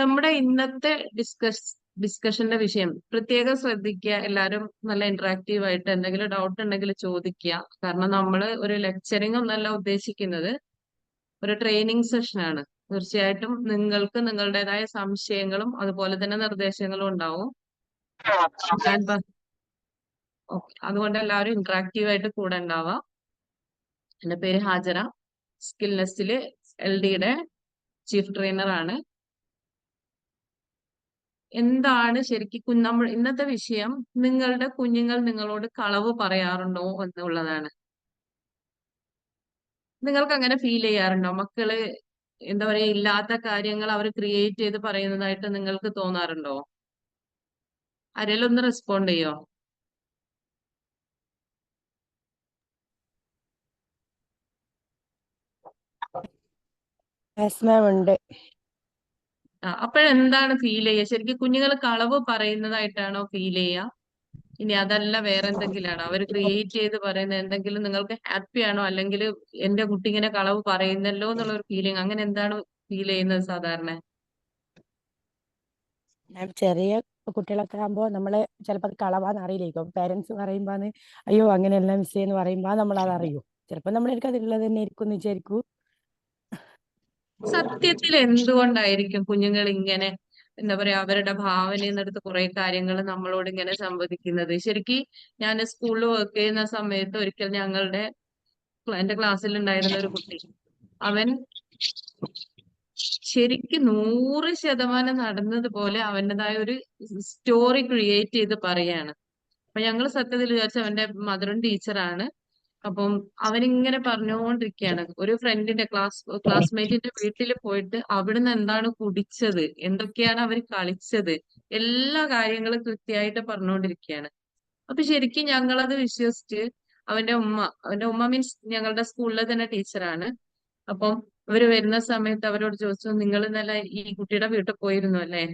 നമ്മുടെ ഇന്നത്തെ ഡിസ്കസ് ഡിസ്കഷന്റെ വിഷയം പ്രത്യേകം ശ്രദ്ധിക്കുക എല്ലാവരും നല്ല ഇന്ററാക്റ്റീവ് ആയിട്ട് എന്തെങ്കിലും ഡൗട്ട് ഉണ്ടെങ്കിൽ ചോദിക്കുക. കാരണം നമ്മൾ ഒരു ലെക്ചറിംഗ് ഒന്നല്ല ഉദ്ദേശിക്കുന്നത് ഒരു ട്രെയിനിങ് സെഷനാണ് തീർച്ചയായിട്ടും നിങ്ങൾക്ക് നിങ്ങളുടേതായ സംശയങ്ങളും അതുപോലെ തന്നെ നിർദ്ദേശങ്ങളും ഉണ്ടാവും. അതുകൊണ്ട് എല്ലാവരും ഇന്ററാക്റ്റീവ് ആയിട്ട് കൂടെ ഉണ്ടാവാം എന്റെ പേര് ഹാജറ സ്കിൽ നെസ്റ്റിൽ എൽ ഡിയുടെ ചീഫ് ട്രെയിനർ ആണ്. എന്താണ് ശരിക്കും നമ്മൾ ഇന്നത്തെ വിഷയം നിങ്ങളുടെ കുഞ്ഞുങ്ങൾ നിങ്ങളോട് കളവ് പറയാറുണ്ടോ എന്നുള്ളതാണ്. നിങ്ങൾക്ക് അങ്ങനെ ഫീൽ ചെയ്യാറുണ്ടോ? മക്കൾ എന്താ പറയാ ഇല്ലാത്ത കാര്യങ്ങൾ അവർ ക്രിയേറ്റ് ചെയ്ത് പറയുന്നതായിട്ട് നിങ്ങൾക്ക് തോന്നാറുണ്ടോ? ആരെങ്കിലും റെസ്പോണ്ട് ചെയ്യോ? ഉണ്ട്. അപ്പോഴെന്താണ് ഫീൽ ചെയ്യുക? ശരിക്കും കുഞ്ഞുങ്ങൾ കളവ് പറയുന്നതായിട്ടാണോ ഫീൽ ചെയ്യുക? ഇനി അതല്ല വേറെ എന്തെങ്കിലും ആണോ അവർ ക്രിയേറ്റ് ചെയ്ത് പറയുന്ന എന്തെങ്കിലും നിങ്ങൾക്ക് ഹാപ്പി ആണോ? അല്ലെങ്കിൽ എന്റെ കുട്ടി ഇങ്ങനെ കളവ് പറയുന്നല്ലോ എന്നുള്ള ഒരു ഫീലിംഗ് അങ്ങനെ എന്താണ് ഫീൽ ചെയ്യുന്നത് സാധാരണ? ചെറിയ കുട്ടികളൊക്കെ ആകുമ്പോൾ നമ്മൾ ചിലപ്പോൾ കളവാന്ന് അറിയില്ലായിരിക്കും. പേരൻസ് പറയുമ്പോൾ അയ്യോ അങ്ങനെയല്ല മിസ്സേ എന്ന് പറയുമ്പോ നമ്മൾ അത് അറിയൂ. ചിലപ്പോൾ നമ്മളെനിക്ക് അതുള്ളത് തന്നെ ആയിരിക്കും എന്ന് വിചാരിക്കൂ. സത്യത്തിൽ എന്തുകൊണ്ടായിരിക്കും കുഞ്ഞുങ്ങൾ ഇങ്ങനെ എന്താ പറയാ അവരുടെ ഭാവനയിൽ നിന്നെടുത്ത് കുറെ കാര്യങ്ങൾ നമ്മളോട് ഇങ്ങനെ സംവദിക്കുന്നത്? ശരിക്കും ഞാൻ സ്കൂളിൽ വർക്ക് ചെയ്യുന്ന സമയത്ത് ഒരിക്കൽ ഞങ്ങളുടെ എന്റെ ക്ലാസ്സിൽ ഉണ്ടായിരുന്ന ഒരു കുട്ടി അവൻ ശരിക്കും നൂറ് ശതമാനം നടന്നതുപോലെ അവന്റെതായ ഒരു സ്റ്റോറി ക്രിയേറ്റ് ചെയ്ത് പറയാണ്. അപ്പൊ ഞങ്ങൾ സത്യത്തിൽ വിചാരിച്ചു അവന്റെ മദറും ടീച്ചറാണ് അപ്പം അവനിങ്ങനെ പറഞ്ഞുകൊണ്ടിരിക്കുകയാണ് ഒരു ഫ്രണ്ടിന്റെ ക്ലാസ് ക്ലാസ്മേറ്റിന്റെ വീട്ടിൽ പോയിട്ട് അവിടുന്ന് എന്താണ് കുടിച്ചത്? എന്തൊക്കെയാണ് അവർ കളിച്ചത്? എല്ലാ കാര്യങ്ങളും കൃത്യമായിട്ട് പറഞ്ഞുകൊണ്ടിരിക്കുകയാണ് അപ്പൊ ശരിക്കും ഞങ്ങളത് വിശ്വസിച്ച് അവന്റെ ഉമ്മ അവന്റെ ഉമ്മ മീൻസ് ഞങ്ങളുടെ സ്കൂളിലെ തന്നെ ടീച്ചറാണ് അപ്പം ഇവർ വരുന്ന സമയത്ത് അവരോട് ചോദിച്ചു നിങ്ങൾ ഇന്നലെ ഈ കുട്ടിയുടെ വീട്ടിൽ പോയിരുന്നു അല്ലേ?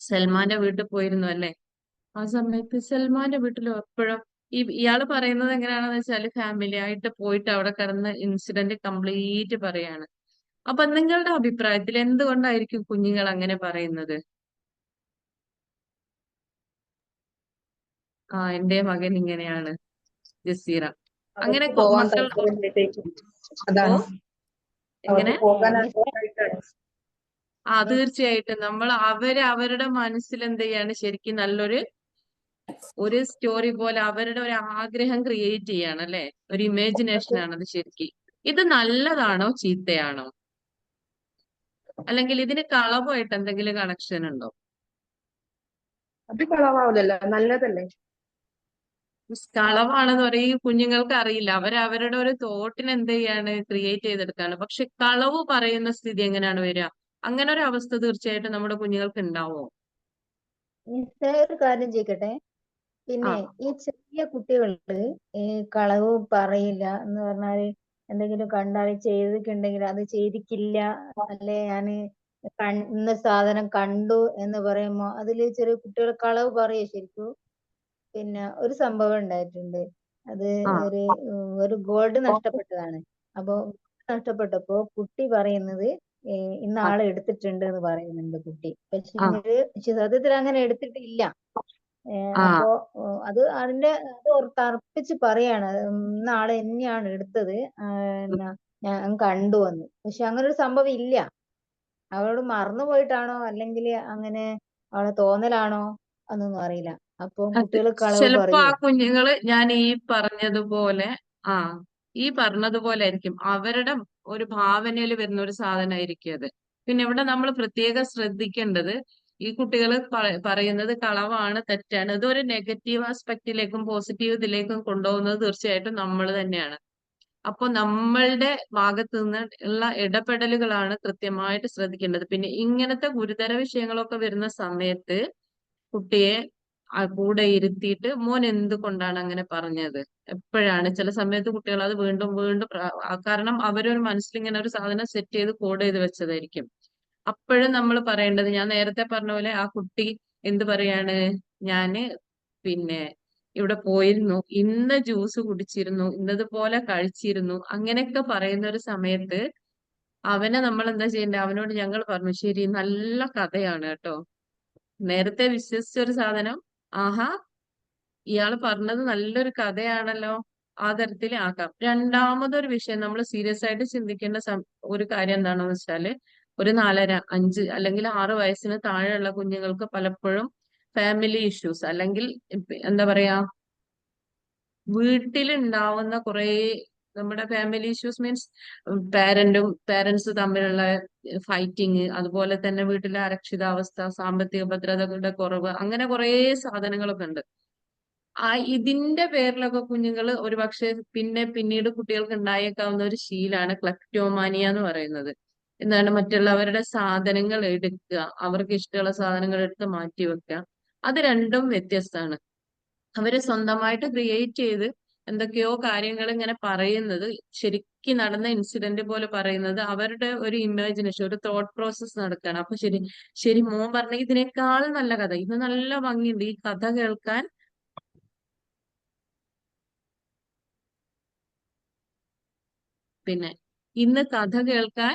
സൽമാന്റെ വീട്ടിൽ പോയിരുന്നു അല്ലേ? ആ സമയത്ത് സൽമാന്റെ വീട്ടിൽ എപ്പോഴും ഈ ഇയാൾ പറയുന്നത് എങ്ങനെയാണെന്ന് വെച്ചാൽ ഫാമിലി ആയിട്ട് പോയിട്ട് അവിടെ കിടന്ന് ഇൻസിഡന്റ് കംപ്ലീറ്റ് പറയാണ്. അപ്പൊ നിങ്ങളുടെ അഭിപ്രായത്തിൽ എന്തുകൊണ്ടായിരിക്കും കുഞ്ഞുങ്ങൾ അങ്ങനെ പറയുന്നത്? ആ എന്റെ മകൻ ഇങ്ങനെയാണ് ജസീറ. അങ്ങനെ മക്കൾ എങ്ങനെ. ആ തീർച്ചയായിട്ടും. നമ്മൾ അവർ അവരുടെ മനസ്സിൽ എന്ത് ചെയ്യാണ് ശരിക്കും നല്ലൊരു ഒരു സ്റ്റോറി പോലെ അവരുടെ ഒരു ആഗ്രഹം ക്രിയേറ്റ് ചെയ്യാണ് അല്ലെ? ഒരു ഇമാജിനേഷൻ ആണ് അത് ശരിക്കും. ഇത് നല്ലതാണോ ചീത്തയാണോ? അല്ലെങ്കിൽ ഇതിന് കളവായിട്ട് എന്തെങ്കിലും കണക്ഷൻ ഉണ്ടോ? അത് നല്ലതല്ലേ? കളവാണെന്ന് പറയും കുഞ്ഞുങ്ങൾക്ക് അറിയില്ല. അവർ അവരുടെ ഒരു തോട്ടിന് എന്ത് ചെയ്യാണ്? ക്രിയേറ്റ് ചെയ്തെടുക്കാണ്. പക്ഷെ കളവ് പറയുന്ന സ്ഥിതി എങ്ങനെയാണ് വരിക? അങ്ങനെ ഒരു അവസ്ഥ തീർച്ചയായിട്ടും നമ്മുടെ കുഞ്ഞുങ്ങൾക്ക് ഉണ്ടാവോ ഒരു കാര്യം ചെയ്യട്ടെ പിന്നെ. ഈ ചെറിയ കുട്ടികൾ ഈ കളവ് പറയില്ല എന്ന് പറഞ്ഞാൽ എന്തെങ്കിലും കണ്ടാൽ ചെയ്തിട്ടുണ്ടെങ്കിൽ അത് ചെയ്തിക്കില്ല അല്ലെ ഞാൻ കൺ- ഇന്ന സാധനം കണ്ടു എന്ന് പറയുമ്പോ അതിൽ ചെറിയ കുട്ടികൾ കളവ് പറയും ശരിക്കും പിന്നെ ഒരു സംഭവം ഉണ്ടായിട്ടുണ്ട് അത് ആ. ഒരു ഉം, ഒരു ഗോൾഡ് നഷ്ടപ്പെട്ടതാണ് അപ്പൊ നഷ്ടപ്പെട്ടപ്പോ കുട്ടി പറയുന്നത് ഏ, ഇന്ന ആ. ആൾ എടുത്തിട്ടുണ്ട് എന്ന് പറയുന്നുണ്ട് കുട്ടി പക്ഷെ ആ. സത്യത്തിൽ അങ്ങനെ എടുത്തിട്ടില്ല അപ്പോ അത് അതിന്റെ അത് ഓർ- തർപ്പിച്ച് പറയാണ്. അത് ഇന്ന ആൾ തന്നെയാണ് എടുത്തത്. ഞാൻ കണ്ടു എന്ന് പക്ഷെ അങ്ങനെ ഒരു സംഭവം ഇല്ല. അവളോട് മറന്നു പോയിട്ടാണോ? അല്ലെങ്കിൽ അങ്ങനെ അവളെ തോന്നലാണോ? ഒന്നും അറിയില്ല. അപ്പൊ അത് കുട്ടികൾ കളവ് ചിലപ്പോ ആ പറയൂ. കുഞ്ഞുങ്ങൾ ഞാൻ ഈ പറഞ്ഞതുപോലെ ആ ഈ പറഞ്ഞതുപോലെ ആയിരിക്കും. അവരുടെ ഒരു ഭാവനയിൽ വരുന്ന ഒരു സാധനമായിരിക്കും അത്. പിന്നെ ഇവിടെ നമ്മൾ പ്രത്യേകം ശ്രദ്ധിക്കേണ്ടത് ഈ കുട്ടികൾ പറയുന്നത് കളവാണ് തെറ്റാണ്. ഇതൊരു നെഗറ്റീവ് ആസ്പെക്റ്റിലേക്കും പോസിറ്റീവ് ഇതിലേക്കും കൊണ്ടുപോകുന്നത് തീർച്ചയായിട്ടും നമ്മൾ തന്നെയാണ്. അപ്പൊ നമ്മളുടെ ഭാഗത്ത് നിന്ന് ഉള്ള ഇടപെടലുകളാണ് കൃത്യമായിട്ട് ശ്രദ്ധിക്കേണ്ടത്. പിന്നെ ഇങ്ങനത്തെ ഗുരുതര വിഷയങ്ങളൊക്കെ വരുന്ന സമയത്ത് കുട്ടിയെ കൂടെ ഇരുത്തിയിട്ട് മോൻ എന്തുകൊണ്ടാണ് അങ്ങനെ പറഞ്ഞത്? എപ്പോഴാണ്? ചില സമയത്ത് കുട്ടികൾ അത് വീണ്ടും വീണ്ടും കാരണം അവരൊരു മനസ്സിൽ ഇങ്ങനെ ഒരു സാധനം സെറ്റ് ചെയ്ത് കോഡ് ചെയ്ത് വെച്ചതായിരിക്കും. അപ്പോഴും നമ്മൾ പറയേണ്ടത് ഞാൻ നേരത്തെ പറഞ്ഞ പോലെ ആ കുട്ടി എന്ത് പറയാണ്? ഞാൻ പിന്നെ ഇവിടെ പോയിരുന്നു. ഇന്ന ജ്യൂസ് കുടിച്ചിരുന്നു. ഇന്നതുപോലെ കഴിച്ചിരുന്നു. അങ്ങനെയൊക്കെ പറയുന്ന ഒരു സമയത്ത് അവനെ നമ്മൾ എന്താ ചെയ്യണ്ടേ? അവനോട് ഞങ്ങൾ പറഞ്ഞു ശരി നല്ല കഥയാണ് കേട്ടോ. നേരത്തെ വിശ്വസിച്ച ഒരു സാധനം. ആഹാ ഇയാൾ പറഞ്ഞത് നല്ലൊരു കഥയാണല്ലോ. ആ തരത്തിൽ ആക്കാം. രണ്ടാമതൊരു വിഷയം നമ്മൾ സീരിയസ് ആയിട്ട് ചിന്തിക്കേണ്ട ഒരു കാര്യം എന്താണെന്ന് വെച്ചാൽ ഒരു നാലര അഞ്ച് അല്ലെങ്കിൽ ആറ് വയസ്സിന് താഴെയുള്ള കുഞ്ഞുങ്ങൾക്ക് പലപ്പോഴും ഫാമിലി ഇഷ്യൂസ് അല്ലെങ്കിൽ എന്താ പറയാ വീട്ടിലുണ്ടാവുന്ന കുറേ നമ്മുടെ ഫാമിലി ഇഷ്യൂസ് മീൻസ് പാരന്റും പാരന്റ്സ് തമ്മിലുള്ള ഫൈറ്റിങ് അതുപോലെ തന്നെ വീട്ടിലെ അരക്ഷിതാവസ്ഥ സാമ്പത്തിക ഭദ്രതകളുടെ കുറവ് അങ്ങനെ കുറേ സാധനങ്ങളൊക്കെ ഉണ്ട്. ആ ഇതിന്റെ പേരിലൊക്കെ കുഞ്ഞുങ്ങൾ ഒരുപക്ഷെ പിന്നെ പിന്നീട് കുട്ടികൾക്ക് ഉണ്ടായേക്കാവുന്ന ഒരു ശീലാണ് ക്ലക്ടോമാനിയ എന്ന് പറയുന്നത്. എന്താണ് മറ്റുള്ളവരുടെ സാധനങ്ങൾ എടുക്കുക അവർക്ക് ഇഷ്ടമുള്ള സാധനങ്ങൾ എടുത്ത് മാറ്റി വെക്കുക. അത് രണ്ടും വ്യത്യസ്തമാണ്. അവർ സ്വന്തമായിട്ട് ക്രിയേറ്റ് ചെയ്ത് എന്തൊക്കെയോ കാര്യങ്ങൾ ഇങ്ങനെ പറയുന്നത് ശരിക്കും നടന്ന ഇൻസിഡന്റ് പോലെ പറയുന്നത് അവരുടെ ഒരു ഇമാജിനേഷൻ ഒരു തോട്ട് പ്രോസസ് നടക്കുകയാണ്. അപ്പൊ ശരി ശരി മോൻ പറഞ്ഞ ഇതിനേക്കാൾ നല്ല കഥ ഇത് നല്ല ഭംഗിയുണ്ട്. ഈ കഥ കേൾക്കാൻ പിന്നെ ഇന്ന് കഥ കേൾക്കാൻ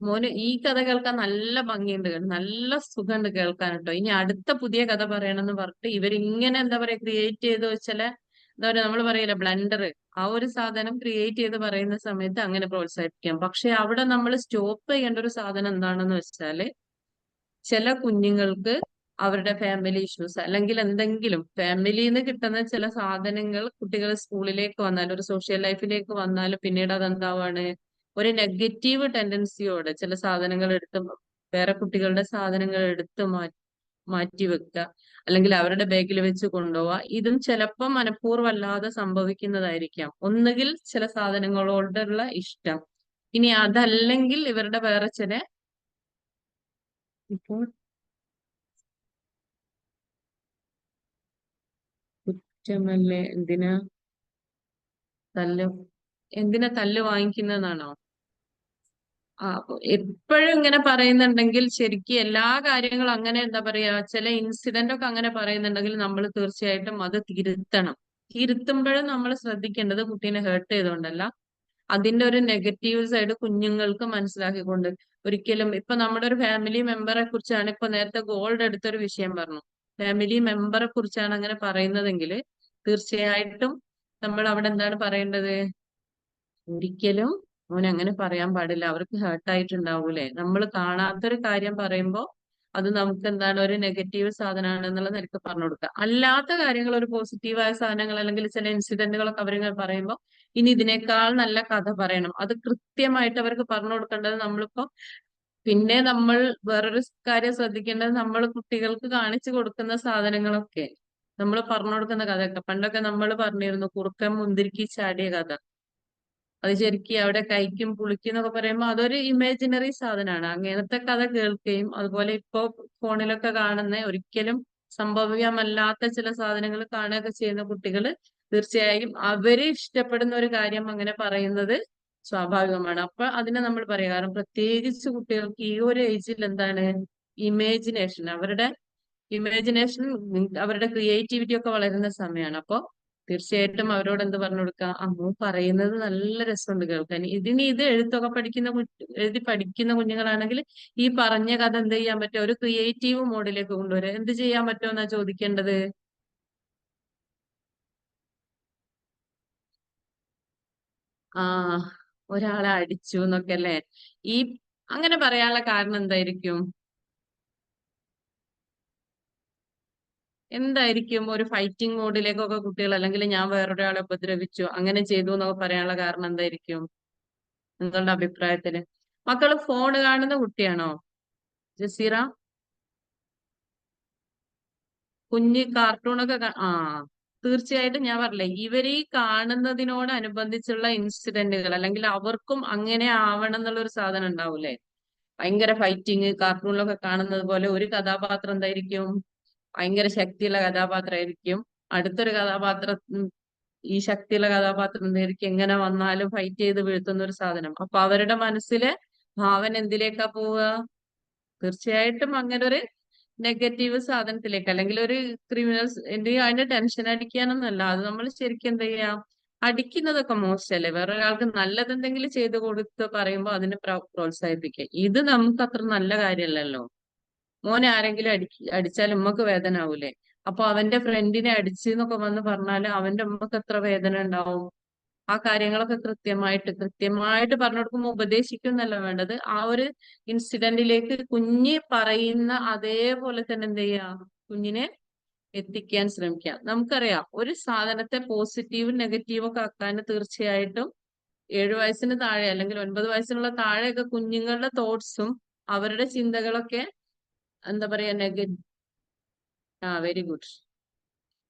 മോന് ഈ കഥ കേൾക്കാൻ നല്ല ഭംഗിയുണ്ട് കേട്ടോ. നല്ല സുഖമുണ്ട് കേൾക്കാൻ കേട്ടോ. ഇനി അടുത്ത പുതിയ കഥ പറയണമെന്ന് പറഞ്ഞിട്ട് ഇവരിങ്ങനെ എന്താ പറയാ ക്രിയേറ്റ് ചെയ്ത് വെച്ചാൽ എന്താ പറയാ നമ്മൾ പറയില്ല ബ്ലണ്ടർ ആ ഒരു സാധനം ക്രിയേറ്റ് ചെയ്ത് പറയുന്ന സമയത്ത് അങ്ങനെ പ്രോത്സാഹിപ്പിക്കാം. പക്ഷെ അവിടെ നമ്മൾ സ്റ്റോപ്പ് ചെയ്യേണ്ട ഒരു സാധനം എന്താണെന്ന് വെച്ചാൽ ചില കുഞ്ഞുങ്ങൾക്ക് അവരുടെ ഫാമിലി ഇഷ്യൂസ് അല്ലെങ്കിൽ എന്തെങ്കിലും ഫാമിലിയിൽ നിന്ന് കിട്ടുന്ന ചില സാധനങ്ങൾ കുട്ടികൾ സ്കൂളിലേക്ക് വന്നാലും ഒരു സോഷ്യൽ ലൈഫിലേക്ക് വന്നാലും പിന്നീട് അതെന്താവാണ്? ഒരു നെഗറ്റീവ് ടെൻഡൻസിയോടെ ചില സാധനങ്ങൾ എടുത്ത് വേറെ കുട്ടികളുടെ സാധനങ്ങൾ എടുത്ത് മാറ്റി മാറ്റി വെക്കുക. അല്ലെങ്കിൽ അവരുടെ ബാഗിൽ വെച്ച് കൊണ്ടുപോവുക. ഇതും ചിലപ്പോൾ മനഃപൂർവമല്ലാതെ സംഭവിക്കുന്നതായിരിക്കാം. ഒന്നുകിൽ ചില സാധനങ്ങളോടുള്ള ഇഷ്ടം. ഇനി അതല്ലെങ്കിൽ ഇവരുടെ വേറെ ചില ഇപ്പോൾ കുറ്റമല്ലേ? എന്തിനാ തല്ല് എന്തിനാ തല്ല് വാങ്ങിക്കുന്നതാണോ എപ്പോഴും ഇങ്ങനെ പറയുന്നുണ്ടെങ്കിൽ ശരിക്കും എല്ലാ കാര്യങ്ങളും അങ്ങനെ എന്താ പറയാ ചില ഇൻസിഡന്റ് ഒക്കെ അങ്ങനെ പറയുന്നുണ്ടെങ്കിൽ നമ്മൾ തീർച്ചയായിട്ടും അത് തിരുത്തണം. തിരുത്തുമ്പോഴും നമ്മൾ ശ്രദ്ധിക്കേണ്ടത് കുട്ടീനെ ഹേർട്ട് ചെയ്തുകൊണ്ടല്ല അതിന്റെ ഒരു നെഗറ്റീവ് സൈഡ് കുഞ്ഞുങ്ങൾക്ക് മനസ്സിലാക്കിക്കൊണ്ട് ഒരിക്കലും ഇപ്പൊ നമ്മുടെ ഒരു ഫാമിലി മെമ്പറെ കുറിച്ചാണ് ഇപ്പൊ നേരത്തെ ഗോൾഡ് എടുത്തൊരു വിഷയം പറഞ്ഞു. ഫാമിലി മെമ്പറെ കുറിച്ചാണ് അങ്ങനെ പറയുന്നതെങ്കിൽ തീർച്ചയായിട്ടും നമ്മൾ അവിടെ എന്താണ് പറയേണ്ടത്? ഒരിക്കലും മോൻ അങ്ങനെ പറയാൻ പാടില്ല. അവർക്ക് ഹേർട്ട് ആയിട്ടുണ്ടാവൂലേ നമ്മൾ കാണാത്തൊരു കാര്യം പറയുമ്പോൾ അത് നമുക്ക് എന്താണ് ഒരു നെഗറ്റീവ് സാധനമാണ് എന്നുള്ള നിരക്ക് പറഞ്ഞു കൊടുക്കുക. അല്ലാത്ത കാര്യങ്ങൾ ഒരു പോസിറ്റീവായ സാധനങ്ങൾ അല്ലെങ്കിൽ ചില ഇൻസിഡന്റുകളൊക്കെ അവരിങ്ങനെ പറയുമ്പോൾ ഇനി ഇതിനേക്കാൾ നല്ല കഥ പറയണം. അത് കൃത്യമായിട്ട് അവർക്ക് പറഞ്ഞു കൊടുക്കേണ്ടത് നമ്മളിപ്പോ പിന്നെ നമ്മൾ വേറൊരു കാര്യം ശ്രദ്ധിക്കേണ്ടത് നമ്മൾ കുട്ടികൾക്ക് കാണിച്ചു കൊടുക്കുന്ന സാധനങ്ങളൊക്കെ. നമ്മൾ പറഞ്ഞു കൊടുക്കുന്ന കഥയൊക്കെ. പണ്ടൊക്കെ നമ്മൾ പറഞ്ഞിരുന്നു കുറുക്കൻ മുന്തിരിക്ക് ചാടിയ കഥ. അത് ശരിക്കും അവിടെ കഴിക്കും പുളിക്കും എന്നൊക്കെ പറയുമ്പോൾ അതൊരു ഇമാജിനറി സാധനമാണ് അങ്ങനത്തെ കഥ കേൾക്കുകയും അതുപോലെ ഇപ്പോ ഫോണിലൊക്കെ കാണുന്ന ഒരിക്കലും സംഭവ്യമല്ലാത്ത ചില സാധനങ്ങൾ കാണുകയൊക്കെ ചെയ്യുന്ന കുട്ടികൾ തീർച്ചയായും അവർ ഇഷ്ടപ്പെടുന്ന ഒരു കാര്യം അങ്ങനെ പറയുന്നത് സ്വാഭാവികമാണ്. അപ്പൊ അതിനെ നമ്മൾ പറയാം. കാരണം പ്രത്യേകിച്ച് കുട്ടികൾക്ക് ഈ ഒരു ഏജിൽ എന്താണ്? ഇമാജിനേഷൻ അവരുടെ ഇമാജിനേഷൻ അവരുടെ ക്രിയേറ്റിവിറ്റി ഒക്കെ വളരുന്ന സമയമാണ് അപ്പൊ തീർച്ചയായിട്ടും അവരോട് എന്ത് പറഞ്ഞു കൊടുക്കുക അമ്മു പറയുന്നത് നല്ല രസമുണ്ട് കേൾക്കാൻ. ഇതിന് ഇത് എഴുത്തൊക്കെ പഠിക്കുന്ന എഴുതി പഠിക്കുന്ന കുഞ്ഞുങ്ങളാണെങ്കിൽ ഈ പറഞ്ഞ കഥ എന്ത് ചെയ്യാൻ പറ്റും? ഒരു ക്രിയേറ്റീവ് മോഡിലേക്ക് കൊണ്ടുവരാം എന്ത് ചെയ്യാൻ പറ്റുമെന്നാ ചോദിക്കേണ്ടത്? ആ ഒരാളെ അടിച്ചു എന്നൊക്കെ അല്ലേ? ഈ അങ്ങനെ പറയാനുള്ള കാരണം എന്തായിരിക്കും? എന്തായിരിക്കും ഒരു ഫൈറ്റിംഗ് മോഡിലേക്കൊക്കെ കുട്ടികൾ അല്ലെങ്കിൽ ഞാൻ വേറൊരാളെ ഉപദ്രവിച്ചു അങ്ങനെ ചെയ്തു എന്നൊക്കെ പറയാനുള്ള കാരണം എന്തായിരിക്കും? നിങ്ങളുടെ അഭിപ്രായത്തിൽ മക്കൾ ഫോൺ കാണുന്ന കുട്ടിയാണോ? ജസീറ? കുഞ്ഞ് കാർട്ടൂണൊക്കെ ആ തീർച്ചയായിട്ടും ഞാൻ പറഞ്ഞില്ലേ ഇവർ ഈ കാണുന്നതിനോടനുബന്ധിച്ചുള്ള ഇൻസിഡന്റുകൾ അല്ലെങ്കിൽ അവർക്കും അങ്ങനെ ആവണം എന്നുള്ള ഒരു സാധനം ഉണ്ടാവൂലേ ഭയങ്കര ഫൈറ്റിങ് കാർട്ടൂണിലൊക്കെ കാണുന്നത് പോലെ ഒരു കഥാപാത്രം എന്തായിരിക്കും? ഭയങ്കര ശക്തിയുള്ള കഥാപാത്രമായിരിക്കും. അടുത്തൊരു കഥാപാത്രം ഈ ശക്തിയുള്ള കഥാപാത്രം എന്തായിരിക്കും? എങ്ങനെ വന്നാലും ഫൈറ്റ് ചെയ്ത് വീഴ്ത്തുന്ന ഒരു സാധനം. അപ്പൊ അവരുടെ മനസ്സിലെ ഭാവന എന്തിലേക്കാ പോവുക? തീർച്ചയായിട്ടും അങ്ങനെ ഒരു നെഗറ്റീവ് സാധനത്തിലേക്ക് അല്ലെങ്കിൽ ഒരു ക്രിമിനൽസ് എന്തെങ്കിലും അതിന്റെ ടെൻഷൻ അടിക്കാനൊന്നല്ല അത് നമ്മൾ ശരിക്കും എന്ത് ചെയ്യാം? അടിക്കുന്നതൊക്കെ മോശമല്ലേ? വേറൊരാൾക്ക് നല്ലതെന്തെങ്കിലും ചെയ്തു കൊടുത്ത് പറയുമ്പോൾ അതിനെ പ്രോ- പ്രോത്സാഹിപ്പിക്കുക. ഇത് നമുക്ക് അത്ര നല്ല കാര്യമല്ലല്ലോ. മോനെ ആരെങ്കിലും അടി അടിച്ചാൽ ഉമ്മക്ക് വേദന ആവൂലേ അപ്പൊ അവന്റെ ഫ്രണ്ടിനെ അടിച്ചു എന്നൊക്കെ വന്ന് പറഞ്ഞാൽ അവന്റെ ഉമ്മക്ക് എത്ര വേദന ഉണ്ടാവും? ആ കാര്യങ്ങളൊക്കെ കൃത്യമായിട്ട് കൃത്യമായിട്ട് പറഞ്ഞു കൊടുക്കുമ്പോൾ ഉപദേശിക്കുന്നല്ല വേണ്ടത്. ആ ഒരു ഇൻസിഡന്റിലേക്ക് കുഞ്ഞ് പറയുന്ന അതേപോലെ തന്നെ എന്ത് ചെയ്യാ? കുഞ്ഞിനെ എത്തിക്കാൻ ശ്രമിക്കാം നമുക്കറിയാം ഒരു സാധനത്തെ പോസിറ്റീവും നെഗറ്റീവും ഒക്കെ ആക്കാൻ തീർച്ചയായിട്ടും ഏഴു വയസ്സിന് താഴെ അല്ലെങ്കിൽ ഒൻപത് വയസ്സിനുള്ള താഴെയൊക്കെ കുഞ്ഞുങ്ങളുടെ തോട്ട്സും അവരുടെ ചിന്തകളൊക്കെ എന്താ പറയാ നെഗ ആ വെരി ഗുഡ്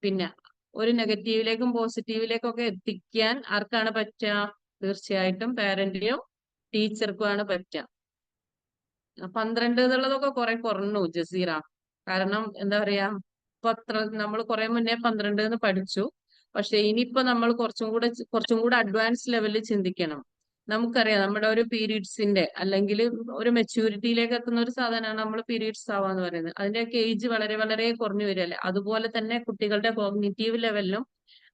പിന്നെ ഒരു നെഗറ്റീവിലേക്കും പോസിറ്റീവിലേക്കും ഒക്കെ എത്തിക്കാൻ ആർക്കാണ് പറ്റുക തീർച്ചയായിട്ടും പാരന്റിനും ടീച്ചർക്കുമാണ് പറ്റുക പന്ത്രണ്ട് എന്നുള്ളതൊക്കെ കുറെ കുറഞ്ഞു ജസീറ. കാരണം എന്താ പറയാ ഇപ്പൊ അത്ര നമ്മൾ കുറെ മുന്നേ പന്ത്രണ്ട് എന്ന് പഠിച്ചു. പക്ഷെ ഇനിയിപ്പോ നമ്മൾ കുറച്ചും കൂടെ കുറച്ചും കൂടെ അഡ്വാൻസ് ലെവലിൽ ചിന്തിക്കണം. നമുക്കറിയാം നമ്മുടെ ഒരു പീരീഡ്സിന്റെ അല്ലെങ്കിൽ ഒരു മെച്യൂരിറ്റിയിലേക്ക് എത്തുന്ന ഒരു സാധനമാണ് നമ്മൾ പീരീഡ്സ് ആവാന്ന് പറയുന്നത്. അതിന്റെയൊക്കെ ഏജ് വളരെ വളരെ കുറഞ്ഞു വരികയല്ലേ? അതുപോലെ തന്നെ കുട്ടികളുടെ കോഗ്നിറ്റീവ് ലെവലിലും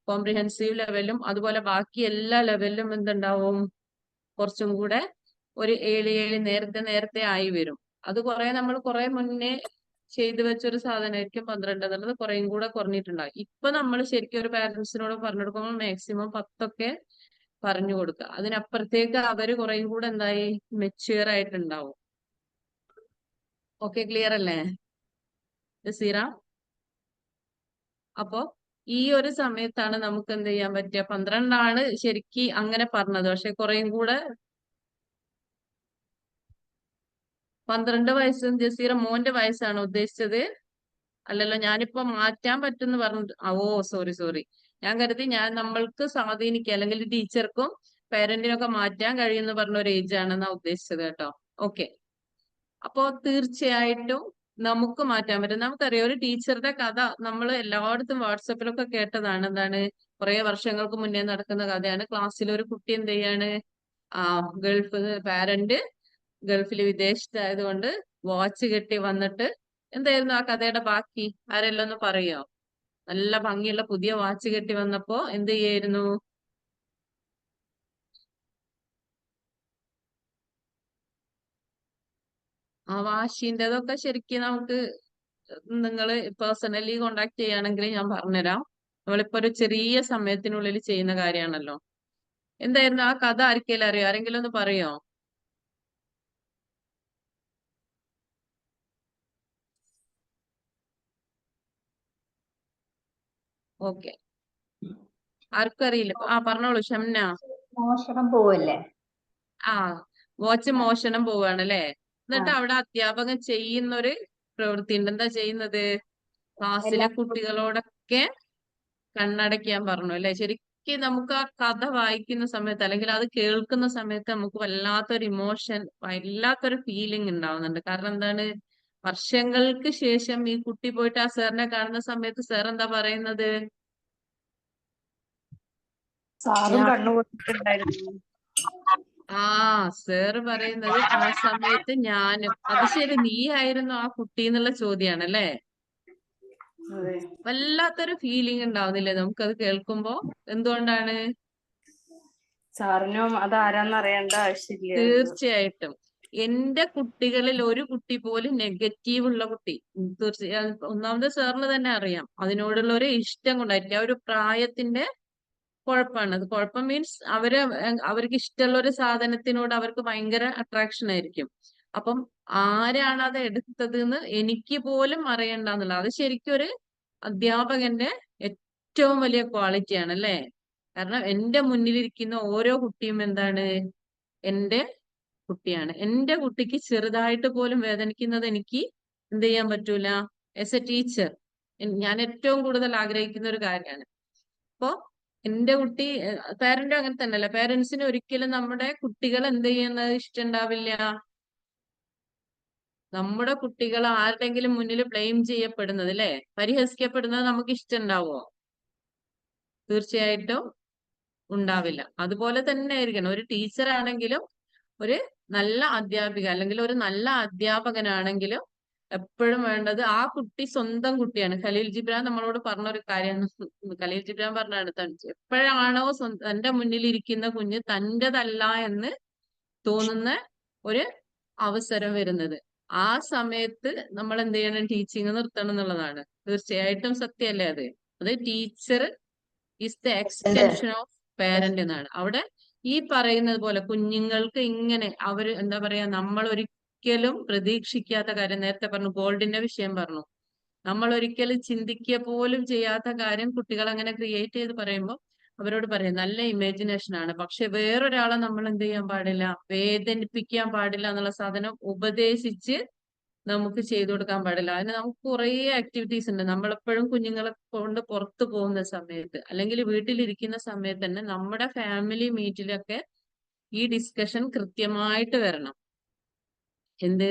കോംപ്രിഹെൻസീവ് ലെവലിലും അതുപോലെ ബാക്കി എല്ലാ ലെവലിലും എന്തുണ്ടാവും? കുറച്ചും കൂടെ ഒരു ഏഴ് ഏഴ് നേരത്തെ നേരത്തെ ആയി വരും. അത് കുറെ നമ്മൾ കുറെ മുന്നേ ചെയ്തു വെച്ചൊരു സാധനമായിരിക്കും പന്ത്രണ്ട് എന്നുള്ളത് കുറേയും കൂടെ കുറഞ്ഞിട്ടുണ്ടാകും ഇപ്പൊ നമ്മൾ ശരിക്കും ഒരു പാരന്റ്സിനോട് പറഞ്ഞു കൊടുക്കുമ്പോൾ മാക്സിമം പത്തൊക്കെ പറഞ്ഞു കൊടുക്കുക. അതിനപ്പുറത്തേക്ക് അവർ കുറേയും കൂടെ എന്തായി? മെച്യൂർ ആയിട്ടുണ്ടാവും. ഓക്കെ ക്ലിയർ അല്ലേ? സീറ അപ്പോ ഈ ഒരു സമയത്താണ് നമുക്ക് എന്ത് ചെയ്യാൻ പറ്റുക? പന്ത്രണ്ടാണ് ശരിക്ക് അങ്ങനെ പറഞ്ഞത്. പക്ഷെ കുറേയും കൂടെ പന്ത്രണ്ട് വയസ്സും ജസീറ മോന്റെ വയസ്സാണ് ഉദ്ദേശിച്ചത്. അല്ലല്ലോ ഞാനിപ്പോ മാറ്റാൻ പറ്റുമെന്ന് പറഞ്ഞു ഓ സോറി സോറി ഞാൻ കരുതി ഞാൻ നമ്മൾക്ക് സ്വാധീനിക്കുക അല്ലെങ്കിൽ ടീച്ചർക്കും പേരന്റിനൊക്കെ മാറ്റാൻ കഴിയുമെന്ന് പറഞ്ഞ ഒരു ഏജ് ആണെന്നാ ഉദ്ദേശിച്ചത് കേട്ടോ. ഓക്കെ അപ്പോ തീർച്ചയായിട്ടും നമുക്ക് മാറ്റാൻ പറ്റും. നമുക്കറിയാം ഒരു ടീച്ചറുടെ കഥ നമ്മൾ എല്ലായിടത്തും വാട്സപ്പിലൊക്കെ കേട്ടതാണ്. എന്താണ്? കുറെ വർഷങ്ങൾക്ക് മുന്നേ നടക്കുന്ന കഥയാണ്. ക്ലാസ്സിൽ ഒരു കുട്ടി എന്ത് ചെയ്യാണ്? ആ ഗൾഫ് പാരന്റ് ഗൾഫിൽ വിദേശത്തായതുകൊണ്ട് വാച്ച് കെട്ടി വന്നിട്ട് എന്തായിരുന്നു ആ കഥയുടെ ബാക്കി? ആരെല്ലാം ഒന്ന് പറയോ നല്ല ഭംഗിയുള്ള പുതിയ വാച്ച് കെട്ടി വന്നപ്പോ എന്ത് ചെയ്യായിരുന്നു? ആ വാശിന്റെതൊക്കെ ശരിക്കും നമുക്ക് നിങ്ങൾ പേഴ്സണലി കോണ്ടാക്ട് ചെയ്യുകയാണെങ്കിൽ ഞാൻ പറഞ്ഞുതരാം. നമ്മളിപ്പോ ഒരു ചെറിയ സമയത്തിനുള്ളിൽ ചെയ്യുന്ന കാര്യമാണല്ലോ. എന്തായിരുന്നു ആ കഥ ആർക്കെങ്കിലും അറിയോ? ആരെങ്കിലും ഒന്ന് പറയോ? ഓക്കെ. ആർക്കും അറിയില്ല. ആ പറഞ്ഞോളൂ ഷംന. മോഷണം പോവല്ലേ? ആ വാച്ച് മോഷണം പോവാണ് അല്ലേ എന്നിട്ട് അവിടെ അധ്യാപകൻ ചെയ്യുന്ന ഒരു പ്രവൃത്തി ഉണ്ട് എന്താ ചെയ്യുന്നത്? ക്ലാസ്സിലെ കുട്ടികളോടൊക്കെ കണ്ണടയ്ക്കാൻ പറഞ്ഞു അല്ലെ? ശരിക്കും നമുക്ക് ആ കഥ വായിക്കുന്ന സമയത്ത് അല്ലെങ്കിൽ അത് കേൾക്കുന്ന സമയത്ത് നമുക്ക് വല്ലാത്തൊരു ഇമോഷൻ വല്ലാത്തൊരു ഫീലിംഗ് ഉണ്ടാവുന്നുണ്ട്. കാരണം എന്താണ്? വർഷങ്ങൾക്ക് ശേഷം ഈ കുട്ടി പോയിട്ട് ആ സാറിനെ കാണുന്ന സമയത്ത് സാർ എന്താ പറയുന്നത്? ആ സാറ് പറയുന്നത് ആ സമയത്ത് ഞാനും. അത് ശരി നീ ആയിരുന്നു ആ കുട്ടി എന്നുള്ള ചോദ്യാണ് അല്ലേ അതെ. വല്ലാത്തൊരു ഫീലിംഗ് ഉണ്ടാവുന്നില്ലേ നമുക്കത് കേൾക്കുമ്പോ? എന്തുകൊണ്ടാണ്? സാറിനും അത് ആരാന്ന് അറിയേണ്ട ആവശ്യമില്ല തീർച്ചയായിട്ടും. എന്റെ കുട്ടികളിൽ ഒരു കുട്ടി പോലും നെഗറ്റീവ് ഉള്ള കുട്ടി. തീർച്ചയായും. ഒന്നാമത് സാറിന് തന്നെ അറിയാം. അതിനോടുള്ള ഒരു ഇഷ്ടം കൊണ്ടായിരിക്കും. ആ ഒരു പ്രായത്തിന്റെ കുഴപ്പമാണ്. അത് കുഴപ്പം മീൻസ് അവർ അവർക്ക് ഇഷ്ടമുള്ള ഒരു സാധനത്തിനോട് അവർക്ക് ഭയങ്കര അട്രാക്ഷൻ ആയിരിക്കും. അപ്പം ആരാണ് അത് എടുത്തത് എന്ന് എനിക്ക് പോലും അറിയണ്ടെന്നുള്ള അത് ശരിക്കും ഒരു അധ്യാപകന്റെ ഏറ്റവും വലിയ ക്വാളിറ്റി ആണ് അല്ലേ? കാരണം എന്റെ മുന്നിലിരിക്കുന്ന ഓരോ കുട്ടിയും എന്താണ്? എന്റെ കുട്ടിയാണ്. എന്റെ കുട്ടിക്ക് ചെറുതായിട്ട് പോലും വേദനിക്കുന്നത് എനിക്ക് എന്ത് ചെയ്യാൻ പറ്റൂല? ആസ് എ ടീച്ചർ ഞാൻ ഏറ്റവും കൂടുതൽ ആഗ്രഹിക്കുന്ന ഒരു കാര്യമാണ്. അപ്പോ എന്റെ കുട്ടി പേരന്റും അങ്ങനെ തന്നെയല്ല. പേരൻസിന് ഒരിക്കലും നമ്മുടെ കുട്ടികൾ എന്ത് ചെയ്യുന്നത് ഇഷ്ടണ്ടാവില്ല നമ്മുടെ കുട്ടികൾ ആരുടെങ്കിലും മുന്നിൽ ബ്ലെയിം ചെയ്യപ്പെടുന്നത് അല്ലെ? പരിഹസിക്കപ്പെടുന്നത് നമുക്ക് ഇഷ്ടമുണ്ടാവോ തീർച്ചയായിട്ടും ഉണ്ടാവില്ല. അതുപോലെ തന്നെ ആയിരിക്കണം. ഒരു ടീച്ചർ ആണെങ്കിലും ഒരു നല്ല അധ്യാപിക അല്ലെങ്കിൽ ഒരു നല്ല അധ്യാപകനാണെങ്കിലും എപ്പോഴും വേണ്ടത് ആ കുട്ടി സ്വന്തം കുട്ടിയാണ്. ഖലീൽ ജിബ്രാൻ നമ്മളോട് പറഞ്ഞ ഒരു കാര്യമാണ് ഖലീൽ ജിബ്രാൻ പറഞ്ഞാണ് എപ്പോഴാണോ തന്റെ മുന്നിൽ ഇരിക്കുന്ന കുഞ്ഞ് തന്റെതല്ല എന്ന് തോന്നുന്ന ഒരു അവസരം വരുന്നത്. ആ സമയത്ത് നമ്മൾ എന്ത് ചെയ്യണം? ടീച്ചിങ് നിർത്തണം എന്നുള്ളതാണ്. തീർച്ചയായിട്ടും സത്യമല്ലേ അത്? അത് teacher is the extension of parent എന്നാണ്. അവിടെ ഈ പറയുന്നത് പോലെ കുഞ്ഞുങ്ങൾക്ക് ഇങ്ങനെ അവർ എന്താ പറയാ നമ്മൾ ഒരിക്കലും പ്രതീക്ഷിക്കാത്ത കാര്യം നേരത്തെ പറഞ്ഞു ഗോൾഡിന്റെ വിഷയം പറഞ്ഞു. നമ്മൾ ഒരിക്കലും ചിന്തിക്കുക പോലും ചെയ്യാത്ത കാര്യം കുട്ടികൾ അങ്ങനെ ക്രിയേറ്റ് ചെയ്ത് പറയുമ്പോൾ അവരോട് പറയും നല്ല ഇമാജിനേഷൻ ആണ്. പക്ഷെ വേറൊരാളെ നമ്മൾ എന്ത് ചെയ്യാൻ പാടില്ല? വേദനിപ്പിക്കാൻ പാടില്ല എന്നുള്ള സാധനം ഉപദേശിച്ച് നമുക്ക് ചെയ്തു കൊടുക്കാൻ പാടില്ല. അതിന് നമുക്ക് കുറേ ആക്ടിവിറ്റീസ് ഉണ്ട്. നമ്മളെപ്പോഴും കുഞ്ഞുങ്ങളെ കൊണ്ട് പുറത്തു പോകുന്ന സമയത്ത് അല്ലെങ്കിൽ വീട്ടിലിരിക്കുന്ന സമയത്ത് തന്നെ നമ്മുടെ ഫാമിലി മീറ്റിലൊക്കെ ഈ ഡിസ്കഷൻ കൃത്യമായിട്ട് വരണം. എന്ത്?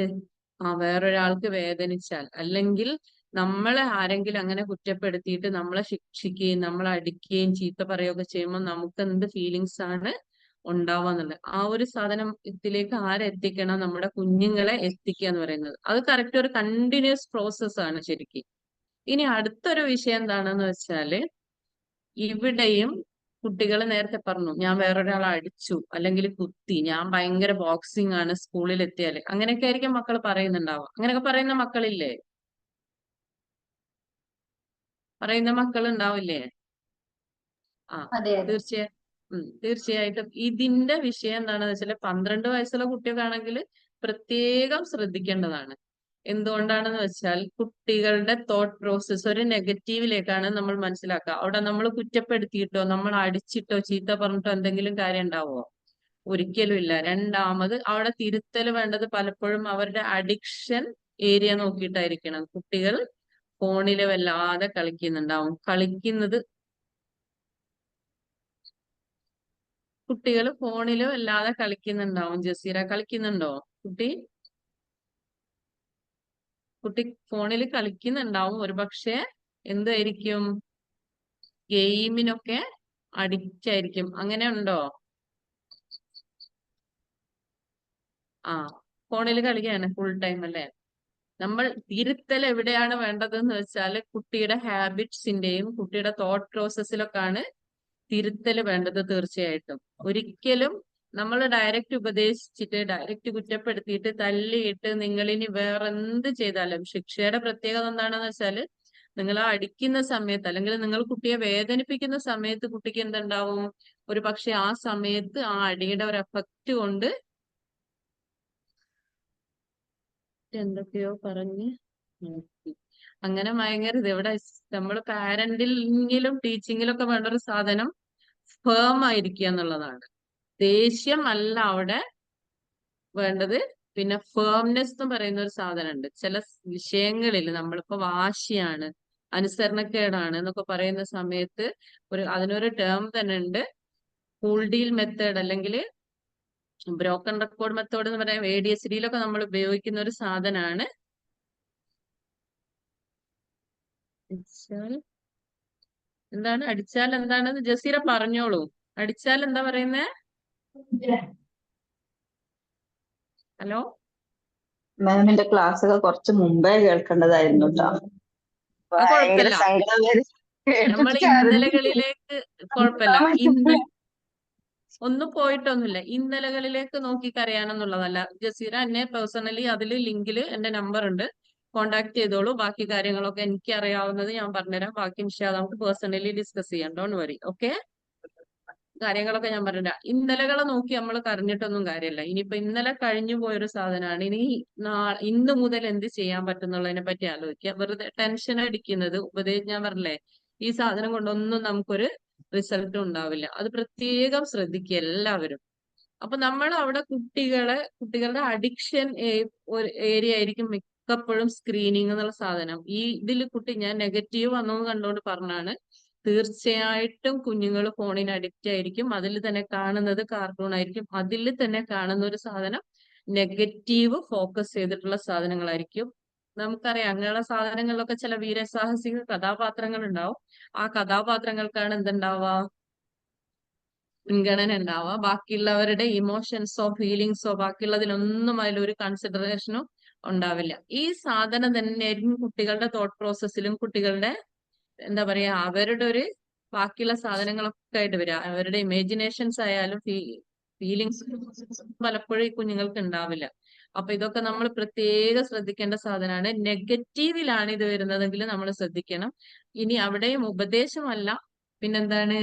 ആ വേറൊരാൾക്ക് വേദനിച്ചാൽ. അല്ലെങ്കിൽ നമ്മളെ ആരെങ്കിലും അങ്ങനെ കുറ്റപ്പെടുത്തിയിട്ട് നമ്മളെ ശിക്ഷിക്കുകയും നമ്മളെ അടിക്കുകയും ചീത്ത പറയുകയൊക്കെ ചെയ്യുമ്പോൾ നമുക്ക് എന്ത് ഫീലിങ്സ് ആണ് ഉണ്ടാവാന്നുള്ളത് ആ ഒരു സാധനം ഇതിലേക്ക് ആരെത്തിക്കണം നമ്മുടെ കുഞ്ഞുങ്ങളെ എത്തിക്കുക എന്ന് പറയുന്നത്. അത് കറക്റ്റ് ഒരു കണ്ടിന്യൂസ് പ്രോസസ് ആണ് ശരിക്കും. ഇനി അടുത്തൊരു വിഷയം എന്താണെന്ന് വെച്ചാൽ ഇവിടെയും കുട്ടികൾ നേരത്തെ പറഞ്ഞു ഞാൻ വേറൊരാളെ അടിച്ചു അല്ലെങ്കിൽ കുത്തി ഞാൻ ഭയങ്കര ബോക്സിംഗ് ആണ് സ്കൂളിൽ എത്തിയാൽ. അങ്ങനെയൊക്കെ ആയിരിക്കും മക്കൾ പറയുന്നുണ്ടാവുക. അങ്ങനെയൊക്കെ പറയുന്ന മക്കളില്ലേ? പറയുന്ന മക്കൾ ഉണ്ടാവില്ലേ ആ തീർച്ചയായും തീർച്ചയായിട്ടും. ഇതിന്റെ വിഷയം എന്താണെന്ന് വെച്ചാൽ പന്ത്രണ്ട് വയസ്സുള്ള കുട്ടികൾക്കാണെങ്കിൽ പ്രത്യേകം ശ്രദ്ധിക്കേണ്ടതാണ്. എന്തുകൊണ്ടാണെന്ന് വെച്ചാൽ കുട്ടികളുടെ തോട്ട് പ്രോസസ്സ് ഒരു നെഗറ്റീവിലേക്കാണ് നമ്മൾ മനസ്സിലാക്കുക. അവിടെ നമ്മൾ കുറ്റപ്പെടുത്തിയിട്ടോ നമ്മൾ അടിച്ചിട്ടോ ചീത്ത പറഞ്ഞിട്ടോ എന്തെങ്കിലും കാര്യം ഉണ്ടാവുമോ? ഒരിക്കലും ഇല്ല. രണ്ടാമത് അവിടെ തിരുത്തൽ വേണ്ടത് പലപ്പോഴും അവരുടെ അഡിക്ഷൻ ഏരിയ നോക്കിയിട്ടായിരിക്കണം. കുട്ടികൾ ഫോണിൽ വല്ലാതെ കളിക്കുന്നുണ്ടാവും. കളിക്കുന്നത് കുട്ടികൾ ഫോണിലും അല്ലാതെ കളിക്കുന്നുണ്ടാവും. ജസീറ കളിക്കുന്നുണ്ടോ കുട്ടി? കുട്ടി ഫോണിൽ കളിക്കുന്നുണ്ടാവും ഒരു പക്ഷെ എന്തായിരിക്കും? ഗെയിമിനൊക്കെ അഡിക്റ്റ് ആയിരിക്കും അങ്ങനെ ഉണ്ടോ? ആ ഫോണിൽ കളിക്കുകയാണ് ഫുൾ ടൈം അല്ലേ? നമ്മൾ തിരുത്തൽ എവിടെയാണ് വേണ്ടതെന്ന് വെച്ചാൽ കുട്ടിയുടെ ഹാബിറ്റ്സിന്റെയും കുട്ടിയുടെ തോട്ട് പ്രോസസ്സിലൊക്കെയാണ് തിരുത്തൽ വേണ്ടത് തീർച്ചയായിട്ടും ഒരിക്കലും നമ്മൾ ഡയറക്റ്റ് ഉപദേശിച്ചിട്ട് ഡയറക്റ്റ് കുറ്റപ്പെടുത്തിയിട്ട് തല്ലിയിട്ട് നിങ്ങളിനി ഇനി വേറെ എന്ത് ചെയ്താലും ശിക്ഷയുടെ പ്രത്യേകത എന്താണെന്ന് വെച്ചാൽ നിങ്ങൾ അടിക്കുന്ന സമയത്ത് അല്ലെങ്കിൽ നിങ്ങൾ കുട്ടിയെ വേദനിപ്പിക്കുന്ന സമയത്ത് കുട്ടിക്ക് എന്തുണ്ടാവും ഒരു പക്ഷെ ആ സമയത്ത് ആ അടിയുടെ ഒരു എഫക്റ്റ് കൊണ്ട് എന്തൊക്കെയോ പറഞ്ഞ്. അങ്ങനെ മയങ്ങരുത് ഇവിടെ നമ്മൾ പാരന്റിലെങ്കിലും ടീച്ചിങ്ങിലും ഒക്കെ വേണ്ട ഒരു സാധനം ഫേം ആയിരിക്കുക എന്നുള്ളതാണ്. ദേഷ്യം അല്ല അവിടെ വേണ്ടത്. പിന്നെ ഫേംനെസ് എന്ന് പറയുന്ന ഒരു സാധനമുണ്ട്. ചില വിഷയങ്ങളിൽ നമ്മളിപ്പോ വാശിയാണ് അനുസരണക്കേടാണ് എന്നൊക്കെ പറയുന്ന സമയത്ത് ഒരു അതിനൊരു ടേം തന്നെ ഉണ്ട്. കൂൾ ഡീൽ മെത്തേഡ് അല്ലെങ്കിൽ ബ്രോക്കൺ റെക്കോർഡ് മെത്തേഡ് എന്ന് പറയാം. എ ഡി എസ് ഡിയിലൊക്കെ നമ്മൾ ഉപയോഗിക്കുന്ന ഒരു സാധനമാണ്. അടിച്ചാൽ എന്താണ്? അടിച്ചാൽ എന്താണെന്ന് ജസീറ പറഞ്ഞോളൂ. അടിച്ചാൽ എന്താ പറയുന്നേ? ഹലോ? മാമിന്റെ ക്ലാസ് ഒക്കെ കുറച്ച് മുമ്പേ കേൾക്കേണ്ടതായിരുന്നു. നമ്മൾ. ഇന്നലകളിലേക്ക് കുഴപ്പമില്ല. ഇന്ന് ഒന്നും പോയിട്ടൊന്നുമില്ല. ഇന്നലകളിലേക്ക് നോക്കി കരയാനെന്നുള്ളതല്ല. ജസീറ എന്നെ പേഴ്സണലി അതിൽ ലിങ്കിൽ എന്റെ നമ്പർ ഉണ്ട്. കോണ്ടാക്ട് ചെയ്തോളൂ. ബാക്കി കാര്യങ്ങളൊക്കെ എനിക്ക് അറിയാവുന്നത് ഞാൻ പറഞ്ഞുതരാം. ബാക്കി ഇൻഷാ നമുക്ക് പേഴ്സണലി ഡിസ്കസ് ചെയ്യാം. ഡോണ്ട് വറി ഓക്കെ കാര്യങ്ങളൊക്കെ ഞാൻ പറഞ്ഞുതരാം. ഇന്നലകളെ നോക്കി നമ്മൾ കരഞ്ഞിട്ടൊന്നും കാര്യമില്ല ഇനിയിപ്പോ ഇന്നലെ കഴിഞ്ഞു പോയൊരു സാധനമാണ്. ഇനി നാ ഇന്ന് മുതൽ എന്ത് ചെയ്യാൻ പറ്റുന്നുള്ളതിനെ പറ്റി ആലോചിക്കുക. വെറുതെ ടെൻഷൻ അടിക്കുന്നത് ഉപദേശം ഞാൻ പറഞ്ഞില്ലേ? ഈ സാധനം കൊണ്ടൊന്നും നമുക്കൊരു റിസൾട്ട് ഉണ്ടാവില്ല. അത് പ്രത്യേകം ശ്രദ്ധിക്കുക എല്ലാവരും. അപ്പൊ നമ്മൾ അവിടെ കുട്ടികളെ കുട്ടികളുടെ അഡിക്ഷൻ ഏരിയ ആയിരിക്കും മിക്കപ്പോഴും സ്ക്രീനിങ് എന്നുള്ള സാധനം. ഈ ഇതിൽ കുട്ടി ഞാൻ നെഗറ്റീവ് വന്നു കണ്ടുകൊണ്ട് പറഞ്ഞാണ്. തീർച്ചയായിട്ടും കുഞ്ഞുങ്ങൾ ഫോണിന് അഡിക്റ്റ് ആയിരിക്കും. അതിൽ തന്നെ കാണുന്നത് കാർട്ടൂൺ ആയിരിക്കും. അതിൽ തന്നെ കാണുന്ന ഒരു സാധനം നെഗറ്റീവ് ഫോക്കസ് ചെയ്തിട്ടുള്ള സാധനങ്ങളായിരിക്കും. നമുക്കറിയാം അങ്ങനെയുള്ള സാധനങ്ങളിലൊക്കെ ചില വീരസാഹസിക കഥാപാത്രങ്ങൾ ഉണ്ടാവും ആ കഥാപാത്രങ്ങൾക്കാണ് എന്തുണ്ടാവുക? മുൻഗണന ഉണ്ടാവുക. ബാക്കിയുള്ളവരുടെ ഇമോഷൻസോ ഫീലിങ്സോ ബാക്കിയുള്ളതിലൊന്നും അതിലൊരു കൺസിഡറേഷനോ ഉണ്ടാവില്ല. ഈ സാധനം തന്നെയായിരിക്കും കുട്ടികളുടെ തോട്ട് പ്രോസസ്സിലും കുട്ടികളുടെ എന്താ പറയാ അവരുടെ ഒരു ബാക്കിയുള്ള സാധനങ്ങളൊക്കെ ആയിട്ട് വരിക. അവരുടെ ഇമാജിനേഷൻസ് ആയാലും ഫീലിങ്സ് പലപ്പോഴും ഈ കുഞ്ഞുങ്ങൾക്ക് ഉണ്ടാവില്ല. അപ്പൊ ഇതൊക്കെ നമ്മൾ പ്രത്യേകം ശ്രദ്ധിക്കേണ്ട സാധനമാണ്. നെഗറ്റീവിലാണ് ഇത് വരുന്നതെങ്കിൽ നമ്മൾ ശ്രദ്ധിക്കണം. ഇനി അവിടെയും ഉപദേശമല്ല. പിന്നെന്താണ്?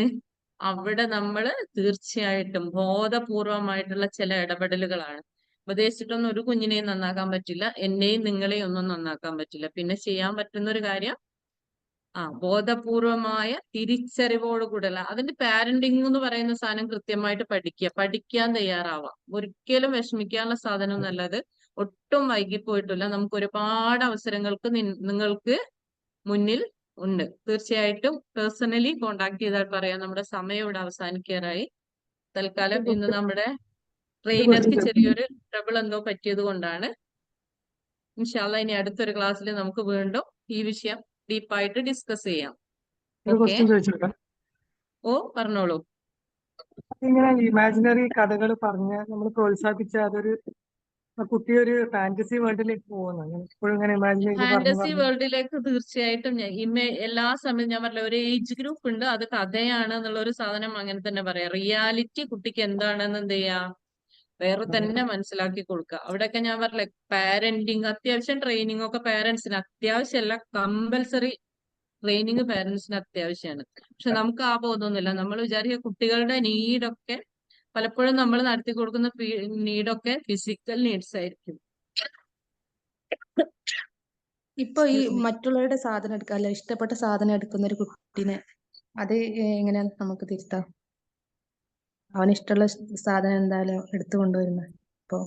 അവിടെ നമ്മൾ തീർച്ചയായിട്ടും ബോധപൂർവമായിട്ടുള്ള ചില ഇടപെടലുകളാണ്. ഉപദേശിച്ചിട്ടൊന്നും ഒരു കുഞ്ഞിനെയും നന്നാക്കാൻ പറ്റില്ല എന്നെയും നിങ്ങളെയും ഒന്നും നന്നാക്കാൻ പറ്റില്ല. പിന്നെ ചെയ്യാൻ പറ്റുന്ന ഒരു കാര്യം ആ ബോധപൂർവമായ തിരിച്ചറിവോട് കൂടല അതിന്റെ പാരന്റിങ് എന്ന് പറയുന്ന സാധനം കൃത്യമായിട്ട് പഠിക്കുക. പഠിക്കാൻ തയ്യാറാവാം. ഒരിക്കലും വിഷമിക്കാനുള്ള സാധനം നല്ലത് ഒട്ടും വൈകിപ്പോയിട്ടില്ല. നമുക്ക് ഒരുപാട് അവസരങ്ങൾക്ക് നിങ്ങൾക്ക് മുന്നിൽ ഉണ്ട്. തീർച്ചയായിട്ടും പേഴ്സണലി കോണ്ടാക്ട് ചെയ്താൽ പറയാം. നമ്മുടെ സമയം ഇവിടെ അവസാനിക്കാറായി. തൽക്കാലം ഇന്ന് നമ്മുടെ ട്രെയിനർക്ക് ചെറിയൊരു ട്രബിൾ എന്തോ പറ്റിയത് കൊണ്ടാണ്. ഇൻഷാല്ല ഇനി അടുത്തൊരു ക്ലാസ്സിൽ നമുക്ക് വീണ്ടും ഈ വിഷയം ഡീപ്പായിട്ട് ഡിസ്കസ് ചെയ്യാം. ഓ പറഞ്ഞോളൂ. ഇങ്ങനെ ഇമാജിനറി കഥകൾ പറഞ്ഞ് നമ്മൾ പ്രോത്സാഹിപ്പിച്ച അതൊരു കുട്ടി ഒരു ഫാന്റസി വേൾഡിലേക്ക് പോകുന്നു. ഇപ്പോഴും ഇങ്ങനെ ഇമാജിൻ ഫാന്റസി വേൾഡിലേക്ക് തീർച്ചയായിട്ടും ഞാൻ ഇമേ എല്ലാ സമയത്തും ഞാൻ പറഞ്ഞ ഒരു ഏജ് ഗ്രൂപ്പ് ഉണ്ട്. അത് കഥയാണ് എന്നുള്ള ഒരു സാധനം അങ്ങനെ തന്നെ പറയാം. റിയാലിറ്റി കുട്ടിക്ക് എന്താണെന്ന് എന്ത് ചെയ്യാ? വേറെ തന്നെ മനസ്സിലാക്കി കൊടുക്കുക. അവിടെയൊക്കെ ഞാൻ പറഞ്ഞില്ലേ പാരന്റിങ് അത്യാവശ്യം ട്രെയിനിങ് ഒക്കെ പാരന്റ്സിന് അത്യാവശ്യമല്ല കമ്പൽസറി ട്രെയിനിങ് പാരന്റ്സിന് അത്യാവശ്യമാണ്. പക്ഷെ നമുക്ക് ആ ബോധമൊന്നുമില്ല നമ്മൾ വിചാരിക്കുക കുട്ടികളുടെ നീഡൊക്കെ പലപ്പോഴും നമ്മൾ നടത്തി കൊടുക്കുന്ന നീഡൊക്കെ ഫിസിക്കൽ നീഡ്സ് ആയിരിക്കും. ഇപ്പൊ ഈ മറ്റുള്ളവരുടെ സാധനം എടുക്കുക അല്ല ഇഷ്ടപ്പെട്ട സാധനം എടുക്കുന്ന ഒരു കുട്ടീനെ അത് എങ്ങനെയാ നമുക്ക് തിരുത്താം? അവന് ഇഷ്ടമുള്ള സാധനം എന്തായാലും എടുത്തു കൊണ്ടുവരുന്നത് ഇപ്പൊ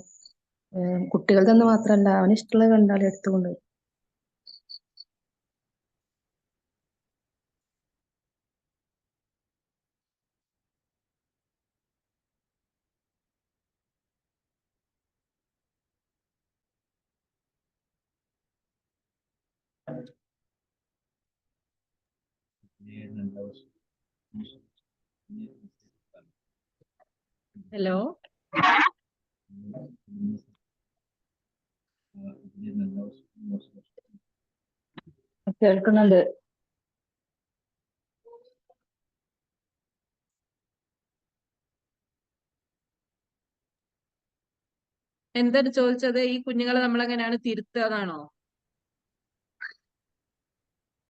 കുട്ടികളുടെ മാത്രമല്ല അവന് ഇഷ്ടമുള്ളത് കണ്ടാലും എടുത്തു കൊണ്ടുവരും. ഹലോ കേൾക്കുന്നുണ്ട്. എന്താണ് ചോദിച്ചത്? ഈ കുഞ്ഞുങ്ങളെ നമ്മൾ എങ്ങനെയാണ് തിരുത്തുക എന്നാണോ?